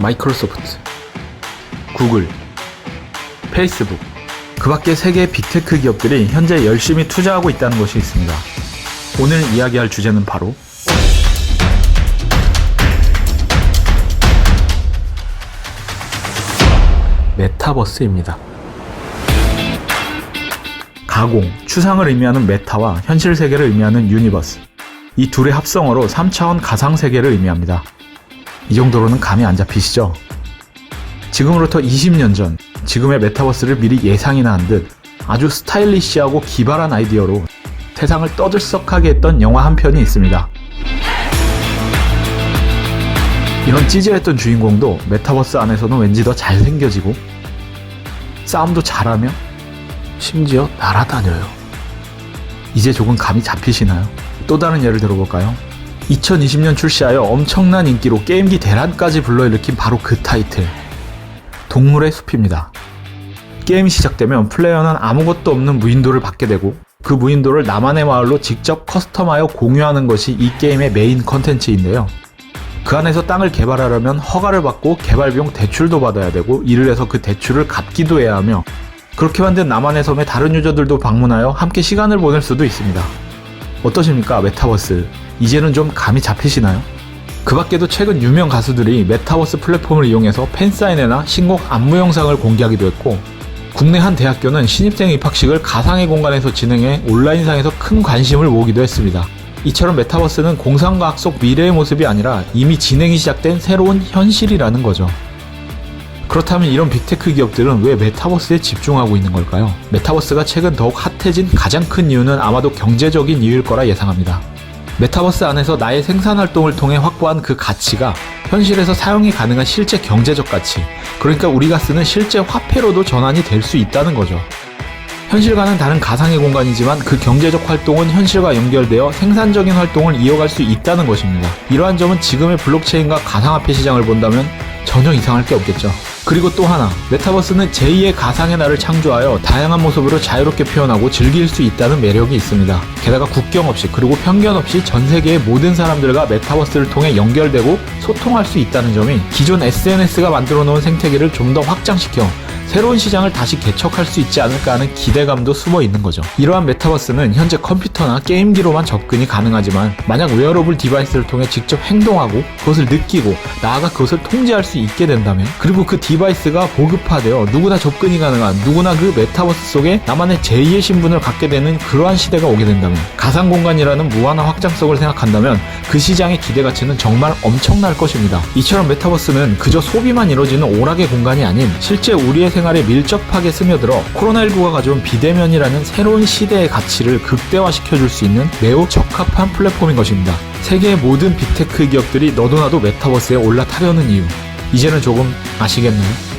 마이크로소프트, 구글, 페이스북, 그 밖에 세계의 빅테크 기업들이 현재 열심히 투자하고 있다는 것이 있습니다. 오늘 이야기할 주제는 바로 메타버스입니다. 가공, 추상을 의미하는 메타와 현실 세계를 의미하는 유니버스. 이 둘의 합성어로 3차원 가상 세계를 의미합니다. 이 정도로는 감이 안 잡히시죠? 지금으로부터 20년 전, 지금의 메타버스를 미리 예상이나 한 듯 아주 스타일리시하고 기발한 아이디어로 세상을 떠들썩하게 했던 영화 한 편이 있습니다. 이런 찌질했던 주인공도 메타버스 안에서는 왠지 더 잘생겨지고 싸움도 잘하며 심지어 날아다녀요. 이제 조금 감이 잡히시나요? 또 다른 예를 들어볼까요? 2020년 출시하여 엄청난 인기로 게임기 대란까지 불러일으킨 바로 그 타이틀. 동물의 숲입니다. 게임이 시작되면 플레이어는 아무것도 없는 무인도를 받게 되고 그 무인도를 나만의 마을로 직접 커스텀하여 공유하는 것이 이 게임의 메인 컨텐츠인데요. 그 안에서 땅을 개발하려면 허가를 받고 개발 비용 대출도 받아야 되고 이를 해서 그 대출을 갚기도 해야 하며 그렇게 만든 나만의 섬에 다른 유저들도 방문하여 함께 시간을 보낼 수도 있습니다. 어떠십니까 메타버스? 이제는 좀 감이 잡히시나요? 그 밖에도 최근 유명 가수들이 메타버스 플랫폼을 이용해서 팬사인회나 신곡 안무 영상을 공개하기도 했고 국내 한 대학교는 신입생 입학식을 가상의 공간에서 진행해 온라인상에서 큰 관심을 모으기도 했습니다. 이처럼 메타버스는 공상과학 속 미래의 모습이 아니라 이미 진행이 시작된 새로운 현실이라는 거죠. 그렇다면 이런 빅테크 기업들은 왜 메타버스에 집중하고 있는 걸까요? 메타버스가 최근 더욱 핫해진 가장 큰 이유는 아마도 경제적인 이유일 거라 예상합니다. 메타버스 안에서 나의 생산 활동을 통해 확보한 그 가치가 현실에서 사용이 가능한 실제 경제적 가치, 그러니까 우리가 쓰는 실제 화폐로도 전환이 될 수 있다는 거죠. 현실과는 다른 가상의 공간이지만 그 경제적 활동은 현실과 연결되어 생산적인 활동을 이어갈 수 있다는 것입니다. 이러한 점은 지금의 블록체인과 가상화폐 시장을 본다면 전혀 이상할 게 없겠죠. 그리고 또 하나, 메타버스는 제2의 가상의 나를 창조하여 다양한 모습으로 자유롭게 표현하고 즐길 수 있다는 매력이 있습니다. 게다가 국경 없이 그리고 편견 없이 전 세계의 모든 사람들과 메타버스를 통해 연결되고 소통할 수 있다는 점이 기존 SNS가 만들어 놓은 생태계를 좀 더 확장시켜 새로운 시장을 다시 개척할 수 있지 않을까 하는 기대감도 숨어 있는 거죠. 이러한 메타버스는 현재 컴퓨터나 게임기로만 접근이 가능하지만 만약 웨어러블 디바이스를 통해 직접 행동하고 그것을 느끼고 나아가 그것을 통제할 수 있게 된다면 그리고 그 디바이스 가 보급화되어 누구나 접근이 가능한 누구나 그 메타버스 속에 나만의 제2의 신분을 갖게 되는 그러한 시대가 오게 된다면 가상 공간이라는 무한한 확장성을 생각한다면 그 시장의 기대 가치는 정말 엄청날 것입니다. 이처럼 메타버스는 그저 소비만 이루어지는 오락의 공간이 아닌 실제 우리의 생활에 밀접하게 스며들어 코로나19가 가져온 비대면이라는 새로운 시대의 가치를 극대화시켜 줄 수 있는 매우 적합한 플랫폼인 것입니다. 세계의 모든 빅테크 기업들이 너도나도 메타버스에 올라타려는 이유. 이제는 조금 아시겠나요?